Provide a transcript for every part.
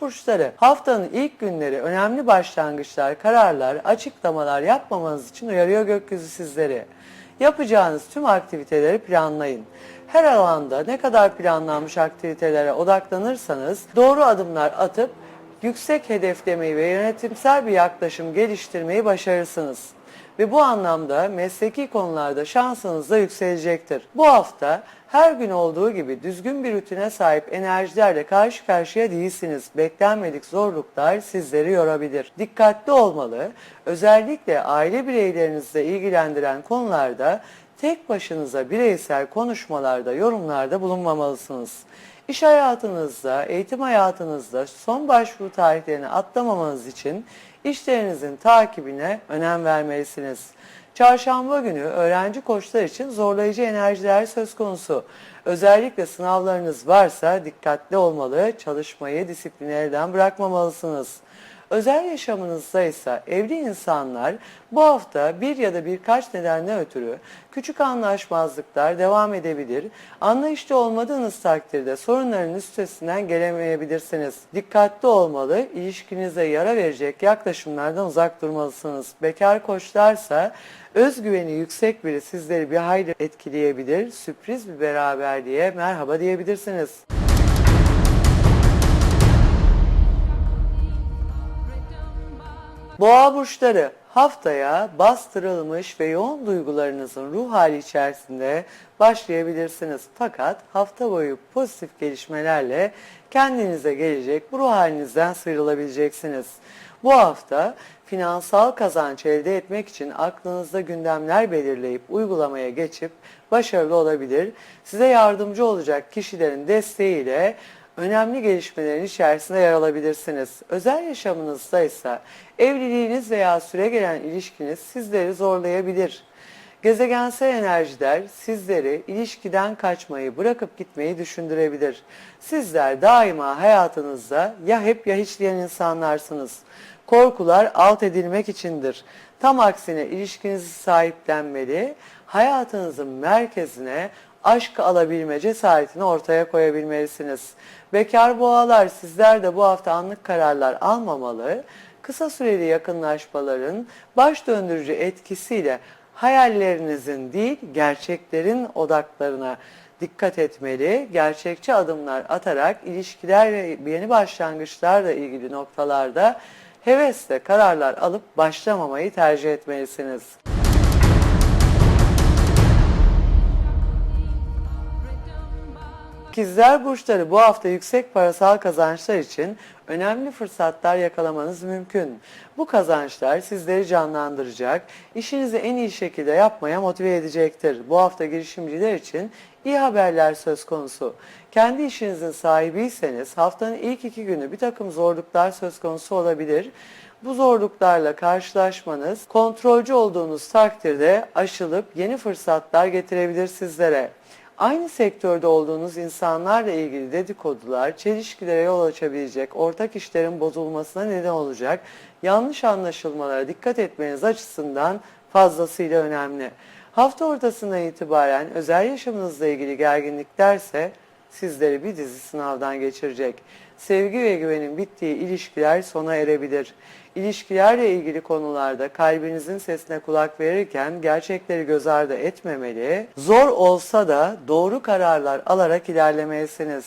Burçları haftanın ilk günleri önemli başlangıçlar, kararlar, açıklamalar yapmamanız için uyarıyor gökyüzü sizleri. Yapacağınız tüm aktiviteleri planlayın. Her alanda ne kadar planlanmış aktivitelere odaklanırsanız doğru adımlar atıp yüksek hedeflemeyi ve yönetimsel bir yaklaşım geliştirmeyi başarırsınız. Ve bu anlamda mesleki konularda şansınız da yükselecektir. Bu hafta her gün olduğu gibi düzgün bir rutine sahip enerjilerle karşı karşıya değilsiniz. Beklenmedik zorluklar sizleri yorabilir. Dikkatli olmalı. Özellikle aile bireylerinizle ilgilendiren konularda tek başınıza bireysel konuşmalarda, yorumlarda bulunmamalısınız. İş hayatınızda, eğitim hayatınızda son başvuru tarihlerini atlamamanız için işlerinizin takibine önem vermelisiniz. Çarşamba günü öğrenci koçlar için zorlayıcı enerjiler söz konusu. Özellikle sınavlarınız varsa dikkatli olmalı, çalışmayı disipline elden bırakmamalısınız. Özel yaşamınızda ise evli insanlar bu hafta bir ya da birkaç nedenden ötürü küçük anlaşmazlıklar devam edebilir. Anlayışlı olmadığınız takdirde sorunların üstesinden gelemeyebilirsiniz. Dikkatli olmalı, ilişkinize yara verecek yaklaşımlardan uzak durmalısınız. Bekar koçlarsa özgüveni yüksek biri sizleri bir hayli etkileyebilir. Sürpriz bir beraberliğe merhaba diyebilirsiniz. Boğa burçları haftaya bastırılmış ve yoğun duygularınızın ruh hali içerisinde başlayabilirsiniz. Fakat hafta boyu pozitif gelişmelerle kendinize gelecek bu ruh halinizden sıyrılabileceksiniz. Bu hafta finansal kazanç elde etmek için aklınızda gündemler belirleyip uygulamaya geçip başarılı olabilir. Size yardımcı olacak kişilerin desteğiyle önemli gelişmelerin içerisinde yer alabilirsiniz. Özel yaşamınızda ise evliliğiniz veya süre gelen ilişkiniz sizleri zorlayabilir. Gezegensel enerjiler sizleri ilişkiden kaçmayı, bırakıp gitmeyi düşündürebilir. Sizler daima hayatınızda ya hep ya hiç diyen insanlarsınız. Korkular alt edilmek içindir. Tam aksine ilişkinizi sahiplenmeli, hayatınızın merkezine aşk alabilme cesaretini ortaya koyabilmelisiniz. Bekar boğalar sizler de bu hafta anlık kararlar almamalı, kısa süreli yakınlaşmaların baş döndürücü etkisiyle hayallerinizin değil gerçeklerin odaklarına dikkat etmeli, gerçekçi adımlar atarak ilişkiler ve yeni başlangıçlarla ilgili noktalarda hevesle kararlar alıp başlamamayı tercih etmelisiniz. İkizler burçları bu hafta yüksek parasal kazançlar için önemli fırsatlar yakalamanız mümkün. Bu kazançlar sizleri canlandıracak, işinizi en iyi şekilde yapmaya motive edecektir. Bu hafta girişimciler için iyi haberler söz konusu. Kendi işinizin sahibiyseniz haftanın ilk iki günü bir takım zorluklar söz konusu olabilir. Bu zorluklarla karşılaşmanız kontrolcü olduğunuz takdirde aşılıp yeni fırsatlar getirebilir sizlere. Aynı sektörde olduğunuz insanlarla ilgili dedikodular, çelişkilere yol açabilecek, ortak işlerin bozulmasına neden olacak, yanlış anlaşılmalara dikkat etmeniz açısından fazlasıyla önemli. Hafta ortasından itibaren özel yaşamınızla ilgili gerginliklerse sizleri bir dizi sınavdan geçirecek. Sevgi ve güvenin bittiği ilişkiler sona erebilir. İlişkilerle ilgili konularda kalbinizin sesine kulak verirken gerçekleri göz ardı etmemeli. Zor olsa da doğru kararlar alarak ilerlemelisiniz.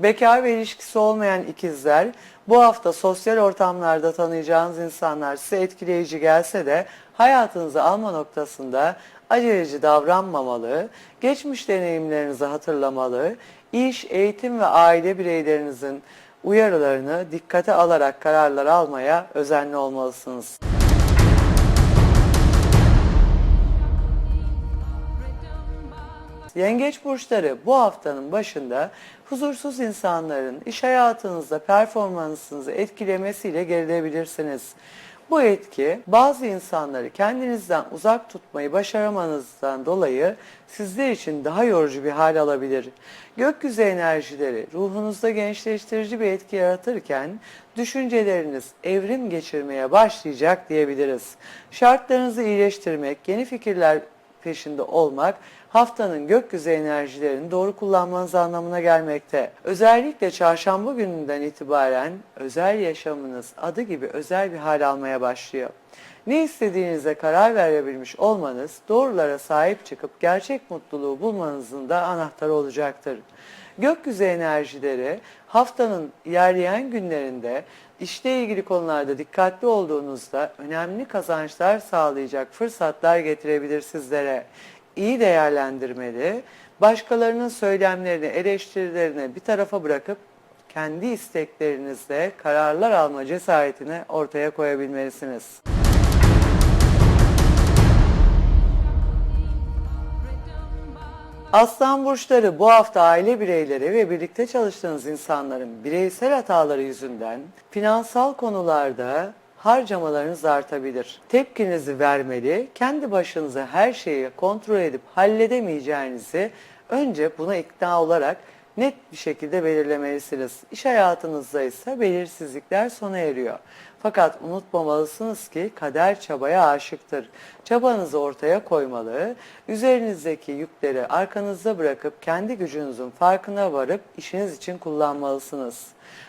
Bekar ve ilişkisi olmayan ikizler bu hafta sosyal ortamlarda tanıyacağınız insanlar size etkileyici gelse de hayatınızı alma noktasında aceleci davranmamalı, geçmiş deneyimlerinizi hatırlamalı, iş, eğitim ve aile bireylerinizin uyarılarını dikkate alarak kararlar almaya özenli olmalısınız. Yengeç burçları bu haftanın başında huzursuz insanların iş hayatınızda performansınızı etkilemesiyle gerilebilirsiniz. Bu etki bazı insanları kendinizden uzak tutmayı başaramanızdan dolayı sizler için daha yorucu bir hal alabilir. Gökyüzü enerjileri ruhunuzda gençleştirici bir etki yaratırken düşünceleriniz evrim geçirmeye başlayacak diyebiliriz. Şartlarınızı iyileştirmek, yeni fikirler peşinde olmak haftanın gökyüzü enerjilerini doğru kullanmanız anlamına gelmekte. Özellikle çarşamba gününden itibaren özel yaşamınız adı gibi özel bir hal almaya başlıyor. Ne istediğinize karar verebilmiş olmanız doğrulara sahip çıkıp gerçek mutluluğu bulmanızın da anahtarı olacaktır. Gökyüzü enerjileri haftanın ilerleyen günlerinde işle ilgili konularda dikkatli olduğunuzda önemli kazançlar sağlayacak fırsatlar getirebilir sizlere. İyi değerlendirmeli, başkalarının söylemlerini, eleştirilerini bir tarafa bırakıp kendi isteklerinizle kararlar alma cesaretini ortaya koyabilmelisiniz. Aslan burçları bu hafta aile bireyleri ve birlikte çalıştığınız insanların bireysel hataları yüzünden finansal konularda harcamalarınız artabilir. Tepkinizi vermeli, kendi başınıza her şeyi kontrol edip halledemeyeceğinizi önce buna ikna olarak net bir şekilde belirlemelisiniz. İş hayatınızda ise belirsizlikler sona eriyor. Fakat unutmamalısınız ki kader çabaya aşıktır. Çabanızı ortaya koymalı, üzerinizdeki yükleri arkanızda bırakıp kendi gücünüzün farkına varıp işiniz için kullanmalısınız.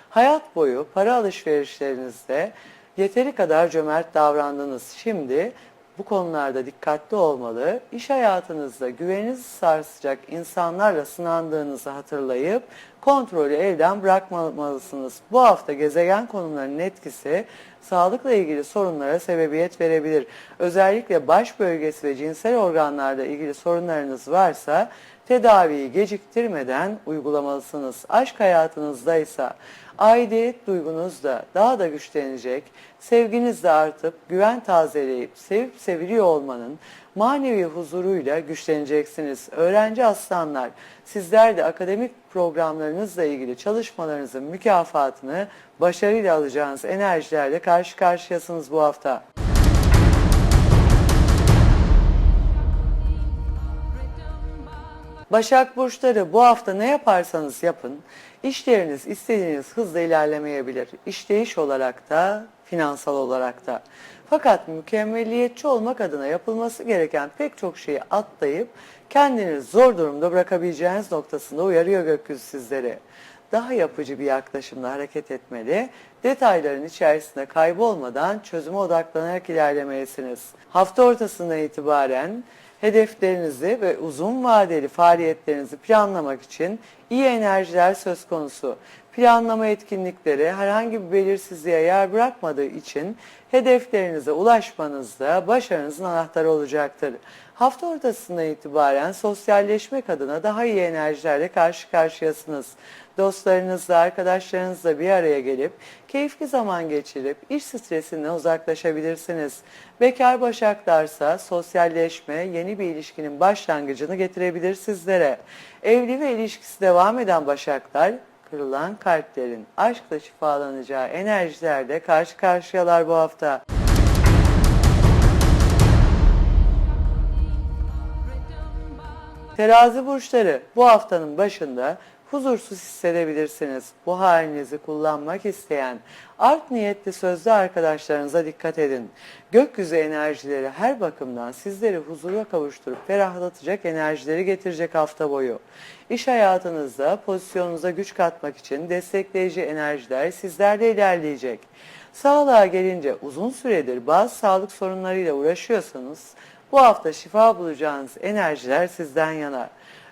Hayat boyu para alışverişlerinizde yeteri kadar cömert davrandınız. Şimdi bu konularda dikkatli olmalı, iş hayatınızda güveninizi sarsacak insanlarla sınandığınızı hatırlayıp kontrolü elden bırakmamalısınız. Bu hafta gezegen konumlarının etkisi sağlıkla ilgili sorunlara sebebiyet verebilir. Özellikle baş bölgesi ve cinsel organlarda ilgili sorunlarınız varsa tedaviyi geciktirmeden uygulamalısınız. Aşk hayatınızda ise aidiyet duygunuz da daha da güçlenecek, sevginiz de artıp güven tazeleyip sevip seviliyor olmanın manevi huzuruyla güçleneceksiniz. Öğrenci aslanlar sizler de akademik programlarınızla ilgili çalışmalarınızın mükafatını başarıyla alacağınız enerjilerle karşı karşıyasınız bu hafta. Başak Burçları bu hafta ne yaparsanız yapın, işleriniz istediğiniz hızla ilerlemeyebilir. İşleyiş olarak da, finansal olarak da. Fakat mükemmeliyetçi olmak adına yapılması gereken pek çok şeyi atlayıp kendinizi zor durumda bırakabileceğiniz noktasında uyarıyor gökyüzü sizleri. Daha yapıcı bir yaklaşımla hareket etmeli, detayların içerisinde kaybolmadan çözüme odaklanarak ilerlemelisiniz. Hafta ortasından itibaren hedeflerinizi ve uzun vadeli faaliyetlerinizi planlamak için iyi enerjiler söz konusu. Planlama etkinlikleri herhangi bir belirsizliğe yer bırakmadığı için hedeflerinize ulaşmanızda başarınızın anahtarı olacaktır. Hafta ortasından itibaren sosyalleşmek adına daha iyi enerjilerle karşı karşıyasınız. Dostlarınızla, arkadaşlarınızla bir araya gelip keyifli zaman geçirip iş stresinden uzaklaşabilirsiniz. Bekar başaklarsa sosyalleşme yeni bir ilişkinin başlangıcını getirebilir sizlere. Evli ve ilişkisi devam eden başaklar kırılan kalplerin aşkla şifalanacağı enerjilerle karşı karşıyalar bu hafta. Terazi burçları bu haftanın başında huzursuz hissedebilirsiniz. Bu halinizi kullanmak isteyen art niyetli sözlü arkadaşlarınıza dikkat edin. Gökyüzü enerjileri her bakımdan sizleri huzura kavuşturup ferahlatacak enerjileri getirecek hafta boyu. İş hayatınızda pozisyonunuza güç katmak için destekleyici enerjiler sizlerle ilerleyecek. Sağlığa gelince uzun süredir bazı sağlık sorunlarıyla uğraşıyorsanız bu hafta şifa bulacağınız enerjiler sizden yana.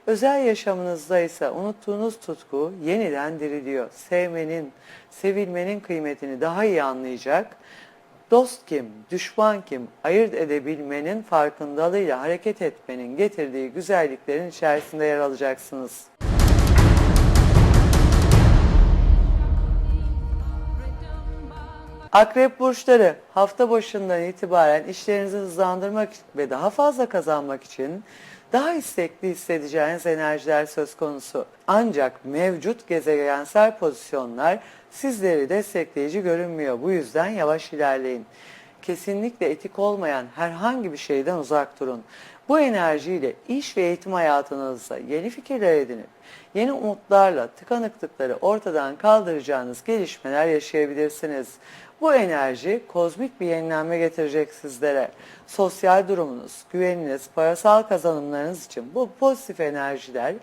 Özel yaşamınızda ise unuttuğunuz tutku yeniden diriliyor. Sevmenin, sevilmenin kıymetini daha iyi anlayacak, dost kim, düşman kim ayırt edebilmenin farkındalığıyla hareket etmenin getirdiği güzelliklerin içerisinde yer alacaksınız. Akrep burçları hafta başından itibaren işlerinizi hızlandırmak ve daha fazla kazanmak için daha istekli hissedeceğiniz enerjiler söz konusu. Ancak mevcut gezegensel pozisyonlar sizleri destekleyici görünmüyor. Bu yüzden yavaş ilerleyin. Kesinlikle etik olmayan herhangi bir şeyden uzak durun. Bu enerjiyle iş ve eğitim hayatınızda yeni fikirler edinip yeni umutlarla tıkanıklıkları ortadan kaldıracağınız gelişmeler yaşayabilirsiniz. Bu enerji kozmik bir yenilenme getirecek sizlere. Sosyal durumunuz, güveniniz, parasal kazanımlarınız için bu pozitif enerjiler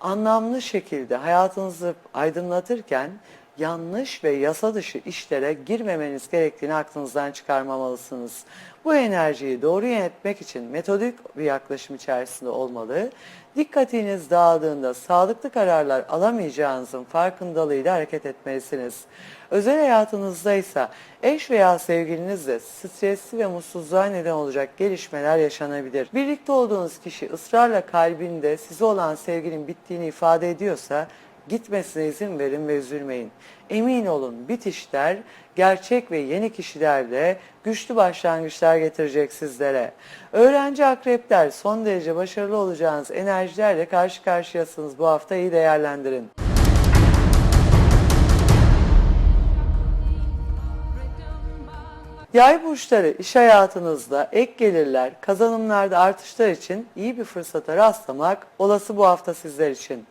anlamlı şekilde hayatınızı aydınlatırken yanlış ve yasa dışı işlere girmemeniz gerektiğini aklınızdan çıkarmamalısınız. Bu enerjiyi doğru yönetmek için metodik bir yaklaşım içerisinde olmalı. Dikkatiniz dağıldığında sağlıklı kararlar alamayacağınızın farkındalığıyla hareket etmelisiniz. Özel hayatınızda ise eş veya sevgilinizle stresli ve mutsuzluğa neden olacak gelişmeler yaşanabilir. Birlikte olduğunuz kişi ısrarla kalbinde size olan sevginin bittiğini ifade ediyorsa Gitmesine izin verin ve üzülmeyin. Emin olun bitişler gerçek ve yeni kişilerle güçlü başlangıçlar getirecek sizlere. Öğrenci akrepler son derece başarılı olacağınız enerjilerle karşı karşıyasınız bu hafta iyi değerlendirin. Yay burçları iş hayatınızda ek gelirler, kazanımlarda artışlar için iyi bir fırsata rastlamak olası bu hafta sizler için.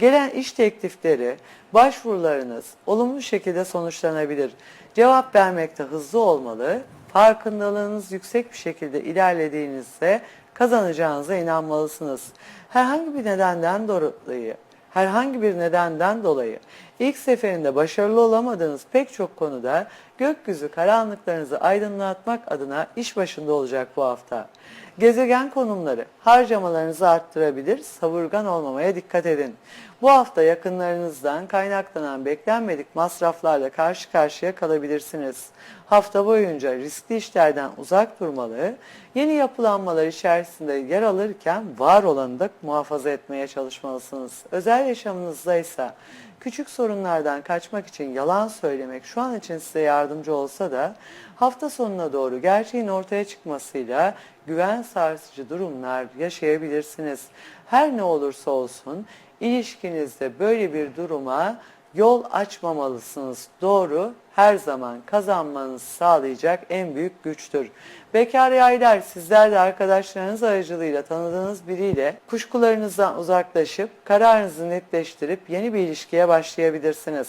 Gelen iş teklifleri, başvurularınız olumlu şekilde sonuçlanabilir. Cevap vermekte hızlı olmalı, farkındalığınız yüksek bir şekilde ilerlediğinizde kazanacağınıza inanmalısınız. Herhangi bir nedenden dolayı herhangi bir nedenden dolayı ilk seferinde başarılı olamadığınız pek çok konuda gökyüzü karanlıklarınızı aydınlatmak adına iş başında olacak bu hafta. Gezegen konumları harcamalarınızı arttırabilir, savurgan olmamaya dikkat edin. Bu hafta yakınlarınızdan kaynaklanan beklenmedik masraflarla karşı karşıya kalabilirsiniz. Hafta boyunca riskli işlerden uzak durmalı, yeni yapılanmalar içerisinde yer alırken var olanı da muhafaza etmeye çalışmalısınız. Özel yaşamınızda ise küçük sorunlardan kaçmak için yalan söylemek şu an için size yardımcı olsa da hafta sonuna doğru gerçeğin ortaya çıkmasıyla güven sarsıcı durumlar yaşayabilirsiniz. Her ne olursa olsun ilişkinizde böyle bir duruma yol açmamalısınız. Doğru her zaman kazanmanızı sağlayacak en büyük güçtür. Bekar yaylar sizler de arkadaşlarınız aracılığıyla tanıdığınız biriyle kuşkularınızdan uzaklaşıp kararınızı netleştirip yeni bir ilişkiye başlayabilirsiniz.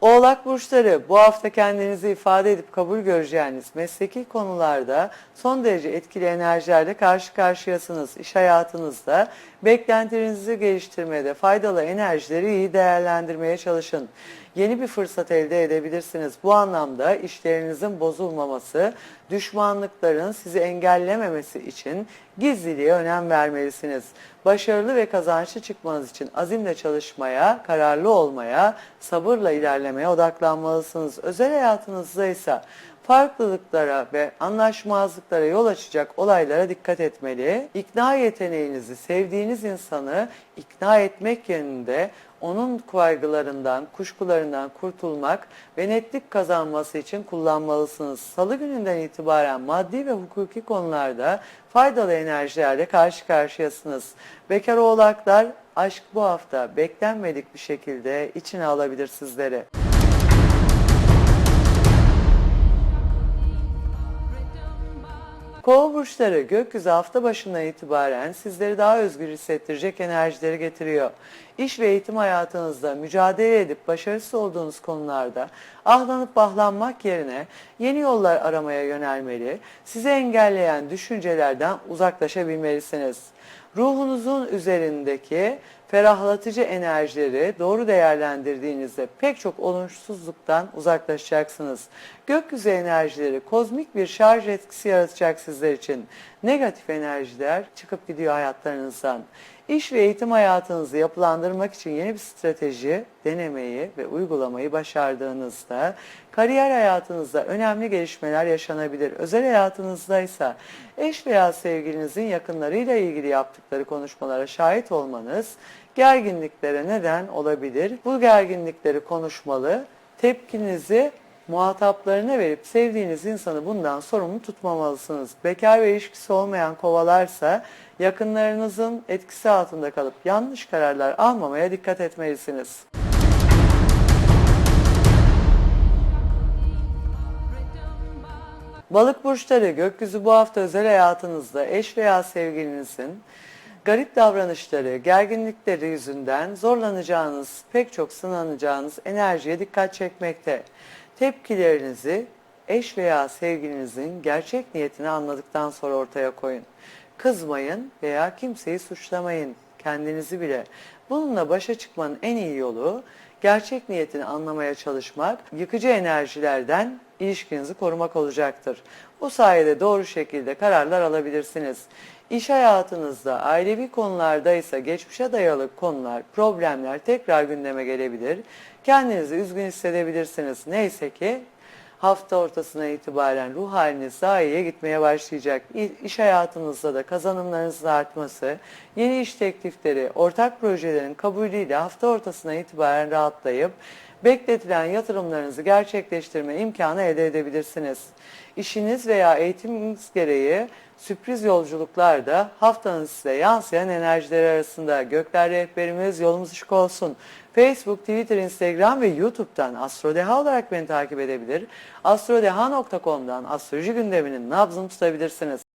Oğlak burçları bu hafta kendinizi ifade edip kabul göreceğiniz mesleki konularda son derece etkili enerjilerle karşı karşıyasınız. İş hayatınızda beklentilerinizi geliştirmede faydalı enerjileri iyi değerlendirmeye çalışın. Yeni bir fırsat elde edebilirsiniz. Bu anlamda işlerinizin bozulmaması, düşmanlıkların sizi engellememesi için gizliliğe önem vermelisiniz. Başarılı ve kazançlı çıkmanız için azimle çalışmaya, kararlı olmaya, sabırla ilerlemeye odaklanmalısınız. Özel hayatınızda ise farklılıklara ve anlaşmazlıklara yol açacak olaylara dikkat etmeli. İkna yeteneğinizi sevdiğiniz insanı ikna etmek yönünde onun kaygılarından, kuşkularından kurtulmak ve netlik kazanması için kullanmalısınız. Salı gününden itibaren maddi ve hukuki konularda faydalı enerjilerle karşı karşıyasınız. Bekar oğlaklar aşk bu hafta beklenmedik bir şekilde içine alabilir sizleri. Kova burçları gökyüzü hafta başından itibaren sizleri daha özgür hissettirecek enerjileri getiriyor. İş ve eğitim hayatınızda mücadele edip başarısız olduğunuz konularda ahlanıp bahlanmak yerine yeni yollar aramaya yönelmeli, sizi engelleyen düşüncelerden uzaklaşabilmelisiniz. Ruhunuzun üzerindeki ferahlatıcı enerjileri doğru değerlendirdiğinizde pek çok olumsuzluktan uzaklaşacaksınız. Gökyüzü enerjileri kozmik bir şarj etkisi yaratacak sizler için. Negatif enerjiler çıkıp gidiyor hayatlarınızdan. İş ve eğitim hayatınızı yapılandırmak için yeni bir strateji denemeyi ve uygulamayı başardığınızda kariyer hayatınızda önemli gelişmeler yaşanabilir. Özel hayatınızda ise eş veya sevgilinizin yakınlarıyla ilgili yaptıkları konuşmalara şahit olmanız gerginliklere neden olabilir. Bu gerginlikleri konuşmalı, tepkinizi muhataplarına verip sevdiğiniz insanı bundan sorumlu tutmamalısınız. Bekar ve ilişkisi olmayan kovalarsa yakınlarınızın etkisi altında kalıp yanlış kararlar almamaya dikkat etmelisiniz. Balık burçları gökyüzü bu hafta özel hayatınızda eş veya sevgilinizin garip davranışları, gerginlikleri yüzünden zorlanacağınız, pek çok sınanacağınız enerjiye dikkat çekmekte. Tepkilerinizi eş veya sevgilinizin gerçek niyetini anladıktan sonra ortaya koyun. Kızmayın veya kimseyi suçlamayın, kendinizi bile. Bununla başa çıkmanın en iyi yolu gerçek niyetini anlamaya çalışmak, yıkıcı enerjilerden ilişkinizi korumak olacaktır. Bu sayede doğru şekilde kararlar alabilirsiniz. İş hayatınızda, ailevi konularda ise geçmişe dayalı konular, problemler tekrar gündeme gelebilir. Kendinizi üzgün hissedebilirsiniz. Neyse ki hafta ortasına itibaren ruh haliniz daha iyiye gitmeye başlayacak. İş hayatınızda da kazanımlarınızın artması, yeni iş teklifleri, ortak projelerin kabulüyle hafta ortasına itibaren rahatlayıp bekletilen yatırımlarınızı gerçekleştirme imkanı elde edebilirsiniz. İşiniz veya eğitiminiz gereği sürpriz yolculuklar da haftanın size yansıyan enerjileri arasında. Gökler rehberimiz yolumuz ışık olsun. Facebook, Twitter, Instagram ve YouTube'dan Astrodeha olarak beni takip edebilir. Astrodeha.com'dan astroloji gündeminin nabzını tutabilirsiniz.